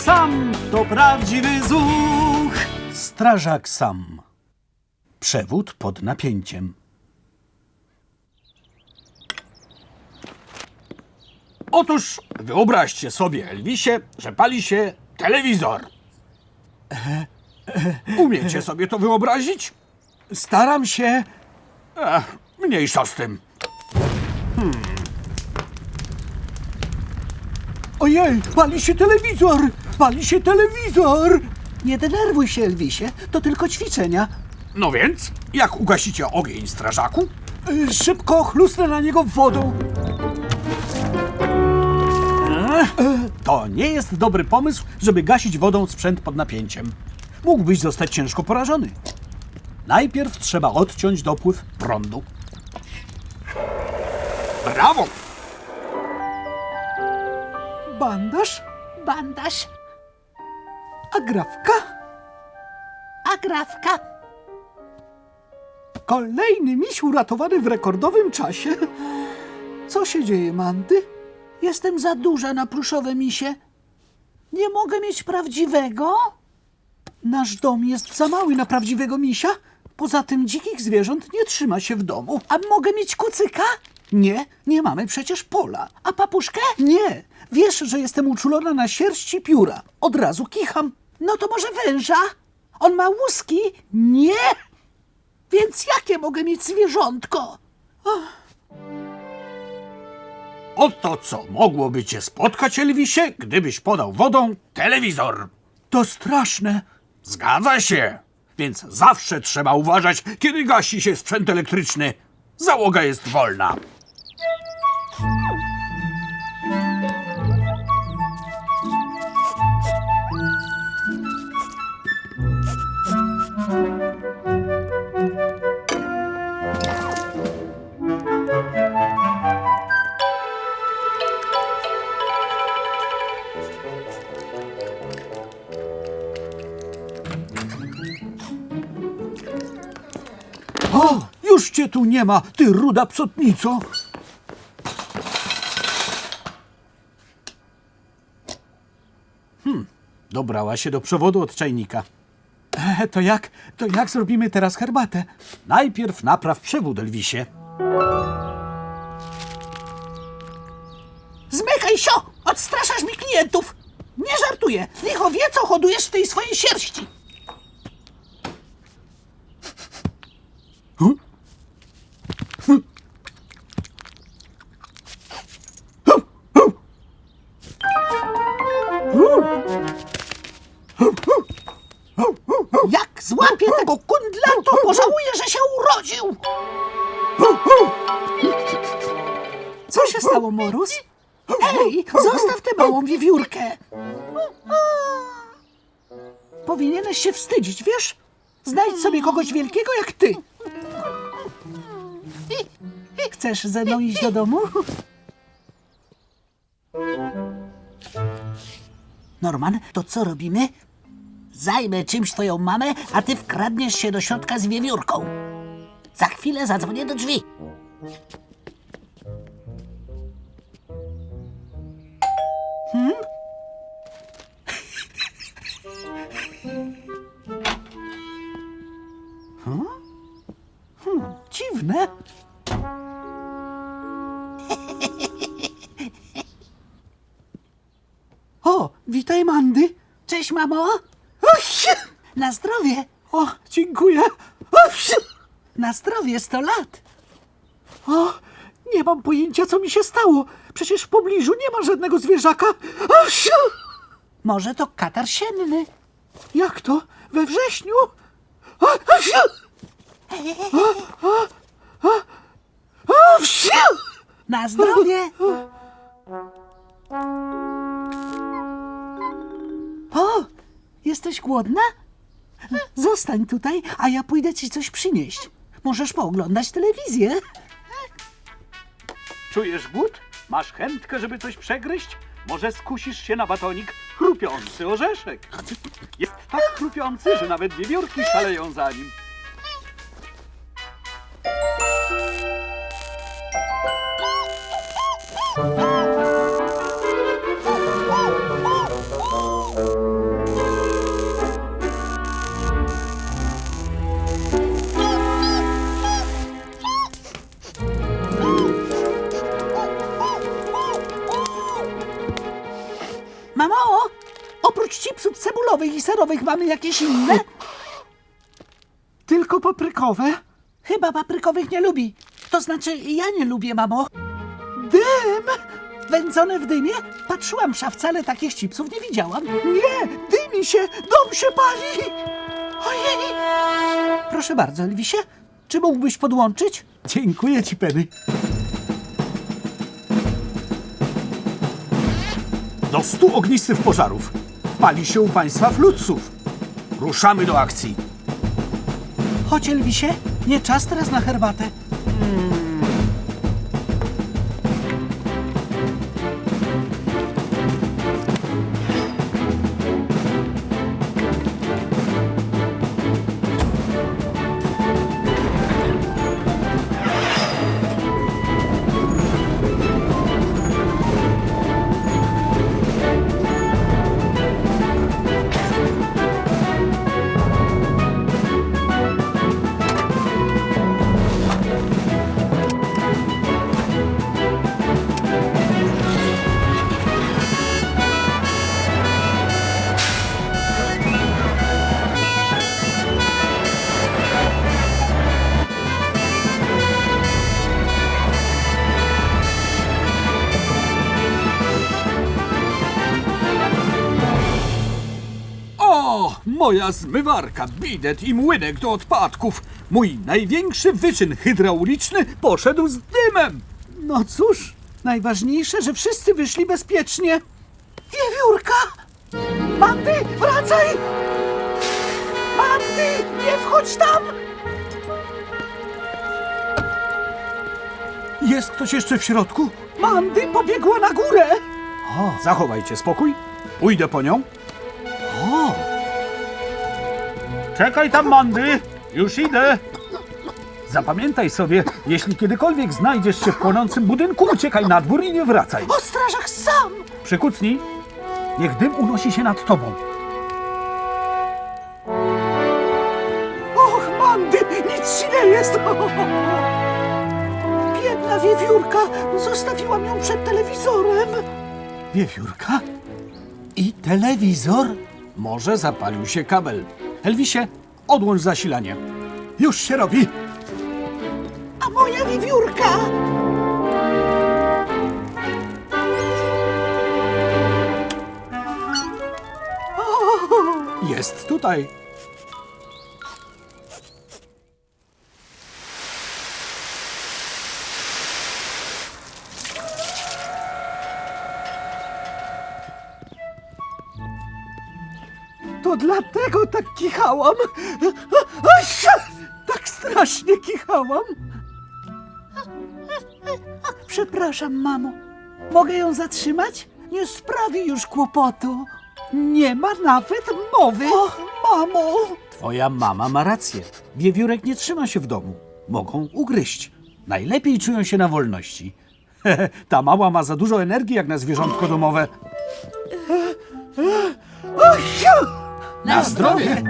sam to prawdziwy zuch. Strażak sam. Przewód pod napięciem. Otóż wyobraźcie sobie, Elvisie, że pali się telewizor. Umiecie sobie to wyobrazić? Staram się. Ech, mniejsza z tym. Ojej, pali się telewizor! Pali się telewizor! Nie denerwuj się, Elvisie. To tylko ćwiczenia. No więc, jak ugasicie ogień, strażaku? Y, Szybko chlusnę na niego wodą. To nie jest dobry pomysł, żeby gasić wodą sprzęt pod napięciem. Mógłbyś zostać ciężko porażony. Najpierw trzeba odciąć dopływ prądu. Brawo! Bandaż, Bandaż, agrafka, agrafka. kolejny miś uratowany w rekordowym czasie. Co się dzieje, Mandy? Jestem za duża na pluszowe misie. Nie mogę mieć prawdziwego? Nasz dom jest za mały na prawdziwego misia. Poza tym dzikich zwierząt nie trzyma się w domu. A mogę mieć kucyka? Nie, nie mamy przecież pola. A papuszkę? Nie, wiesz, że jestem uczulona na sierść i pióra. Od razu kicham. No to może węża? On ma łuski? Nie! Więc jakie mogę mieć zwierzątko? Oto co mogłoby cię spotkać, Elvisie, gdybyś podał wodą telewizor. To straszne. Zgadza się. Więc zawsze trzeba uważać, kiedy gasi się sprzęt elektryczny. Załoga jest wolna. O, już cię tu nie ma, ty ruda psotnico. Hmm, dobrała się do przewodu od czajnika. E, to jak, to jak zrobimy teraz herbatę? Najpierw napraw przewód, Elvisie. Zmykaj sio! Odstraszasz mi klientów! Nie żartuję! Licho wie, co hodujesz w tej swojej sierści! Jak złapię tego kundla, to pożałuję, że się urodził! Co się stało, Morus? Ej, zostaw tę małą wiewiórkę! Powinieneś się wstydzić, wiesz? Znajdź sobie kogoś wielkiego jak ty. Chcesz ze mną iść do domu? Norman, to co robimy? Zajmę czymś twoją mamę, a ty wkradniesz się do środka z wiewiórką. Za chwilę zadzwonię do drzwi. Dziwne. O, witaj, Mandy. Cześć, mamo! Na zdrowie! O, dziękuję. Na zdrowie 100 lat! O, nie mam pojęcia, co mi się stało. Przecież w pobliżu nie ma żadnego zwierzaka. Może to katar sienny. jak to? We wrześniu? Na zdrowie! O, jesteś głodna? Zostań tutaj, a ja pójdę ci coś przynieść. Możesz pooglądać telewizję. Czujesz głód? Masz chętkę, żeby coś przegryźć? Może skusisz się na batonik chrupiący orzeszek? Jest tak chrupiący, że nawet wiewiórki szaleją za nim. Mamo, oprócz chipsów cebulowych i serowych mamy jakieś inne? Tylko paprykowe? Chyba paprykowych nie lubi. To znaczy, ja nie lubię, mamo. Dym! Wędzone w dymie? Patrzyłam w szafce, ale takich chipsów nie widziałam. Nie! Dymi się! Dom się pali! Ojej! Proszę bardzo, Elvisie. Czy mógłbyś podłączyć? Dziękuję ci, Penny. Do stu ognistych pożarów. Pali się u państwa flutsów. Ruszamy do akcji. Chodź, Elvisie. Nie czas teraz na herbatę. O, moja zmywarka, bidet i młynek do odpadków. Mój największy wyczyn hydrauliczny poszedł z dymem. No cóż, najważniejsze, że wszyscy wyszli bezpiecznie. Wiewiórka! Mandy, wracaj! Mandy, nie wchodź tam! Jest ktoś jeszcze w środku? Mandy pobiegła na górę! O, zachowajcie spokój. Pójdę po nią. Czekaj tam, Mandy! Już idę! Zapamiętaj sobie, jeśli kiedykolwiek znajdziesz się w płonącym budynku, uciekaj na dwór i nie wracaj. O strażach sam! Przykucnij. Niech dym unosi się nad tobą. Och, Mandy, nic ci nie jest! Biedna wiewiórka, zostawiłam ją przed telewizorem. Wiewiórka? I telewizor? Może zapalił się kabel. Elvisie, odłącz zasilanie. Już się robi. A moja wiewiórka? Jest tutaj. To dlatego tak kichałam. Tak strasznie kichałam. Przepraszam, mamo. Mogę ją zatrzymać? Nie sprawi już kłopotu. Nie ma nawet mowy. Och, mamo! Twoja mama ma rację. Wiewiórek nie trzyma się w domu. Mogą ugryźć. Najlepiej czują się na wolności. Ta mała ma za dużo energii jak na zwierzątko domowe. Na zdrowie!